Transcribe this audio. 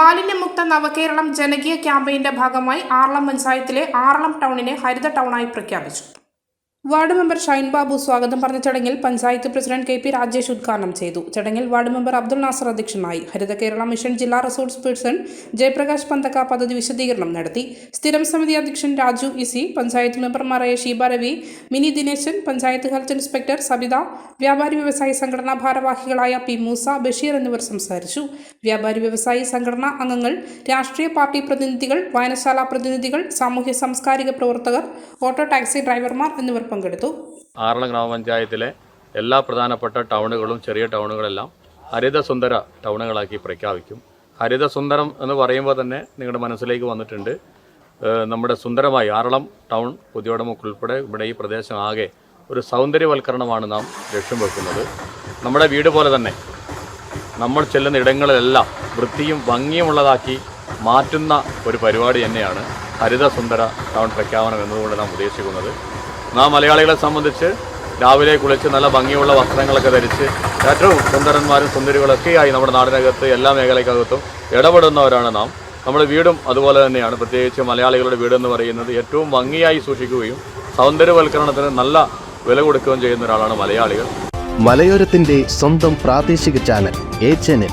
മാലിന്യമുക്ത നവകേരളം ജനകീയ ക്യാമ്പയിന്റെ ഭാഗമായി ആറളം പഞ്ചായത്തിലെ ആറളം ടൗണിനെ ഹരിത ടൗണായി പ്രഖ്യാപിച്ചു. വാർഡ് മെമ്പർ ഷൈൻ ബാബു സ്വാഗതം പറഞ്ഞ ചടങ്ങിൽ panchayat president K P Rajesh ഉദ്ഘാടനം ചെയ്തു. ചടങ്ങിൽ വാർഡ് മെമ്പർ അബ്ദുൾ നാസർ അധ്യക്ഷനായി. ഹരിത കേരള മിഷൻ ജില്ലാ റിസോഴ്സ് പേഴ്സൺ ജയപ്രകാശ് പന്തക്ക പദ്ധതി വിശദീകരണം നടത്തി. സ്ഥിരം സമിതി അധ്യക്ഷൻ രാജു ഇസി പഞ്ചായത്ത് മെമ്പർമാരായ ഷീബ രവി മിനി ദിനേശൻ പഞ്ചായത്ത് ഹെൽത്ത് ഇൻസ്പെക്ടർ സബിത വ്യാപാരി വ്യവസായി സംഘടനാ ഭാരവാഹികളായ പി മൂസ ബഷീർ എന്നിവർ സംസാരിച്ചു. വ്യാപാരി വ്യവസായി സംഘടനാ അംഗങ്ങൾ രാഷ്ട്രീയ പാർട്ടി പ്രതിനിധികൾ വായനശാല പ്രതിനിധികൾ സാമൂഹ്യ സാംസ്കാരിക പ്രവർത്തകർ ഓട്ടോ ടാക്സി ഡ്രൈവർമാർ എന്നിവർ പങ്കെടുത്തു. ആറളം ഗ്രാമപഞ്ചായത്തിലെ എല്ലാ പ്രധാനപ്പെട്ട ടൗണുകളും ചെറിയ ടൗണുകളെല്ലാം ഹരിതസുന്ദര ടൗണുകളാക്കി പ്രഖ്യാപിക്കും. ഹരിതസുന്ദരം എന്ന് പറയുമ്പോൾ തന്നെ നിങ്ങളുടെ മനസ്സിലേക്ക് വന്നിട്ടുണ്ട്. നമ്മുടെ സുന്ദരമായി ആറളം ടൗൺ പുതിയോടമുക്ക് ഉൾപ്പെടെ ഇവിടെ ഈ പ്രദേശം ആകെ ഒരു സൗന്ദര്യവൽക്കരണമാണ് നാം ലക്ഷ്യം വെക്കുന്നത്. നമ്മുടെ വീട് പോലെ തന്നെ നമ്മൾ ചെല്ലുന്ന ഇടങ്ങളിലെല്ലാം വൃത്തിയും ഭംഗിയുമുള്ളതാക്കി മാറ്റുന്ന ഒരു പരിപാടി തന്നെയാണ് ഹരിതസുന്ദര ടൗൺ പ്രഖ്യാപനം എന്നതുകൊണ്ട് നാം ഉദ്ദേശിക്കുന്നത്. നാം മലയാളികളെ സംബന്ധിച്ച് രാവിലെ കുളിച്ച് നല്ല ഭംഗിയുള്ള വസ്ത്രങ്ങളൊക്കെ ധരിച്ച് ഏറ്റവും സുന്ദരന്മാരും സുന്ദരികളൊക്കെയായി നമ്മുടെ നാടിനകത്ത് എല്ലാ മേഖലയ്ക്കകത്തും ഇടപെടുന്നവരാണ് നാം. നമ്മുടെ വീടും അതുപോലെ തന്നെയാണ്. പ്രത്യേകിച്ച് മലയാളികളുടെ വീട് എന്ന് പറയുന്നത് ഏറ്റവും ഭംഗിയായി സൂക്ഷിക്കുകയും സൗന്ദര്യവൽക്കരണത്തിന് നല്ല വില കൊടുക്കുകയും ചെയ്യുന്ന ഒരാളാണ് മലയാളികൾ. മലയോരത്തിന്റെ സ്വന്തം പ്രാദേശിക ചാനൽ എ ചാനൽ.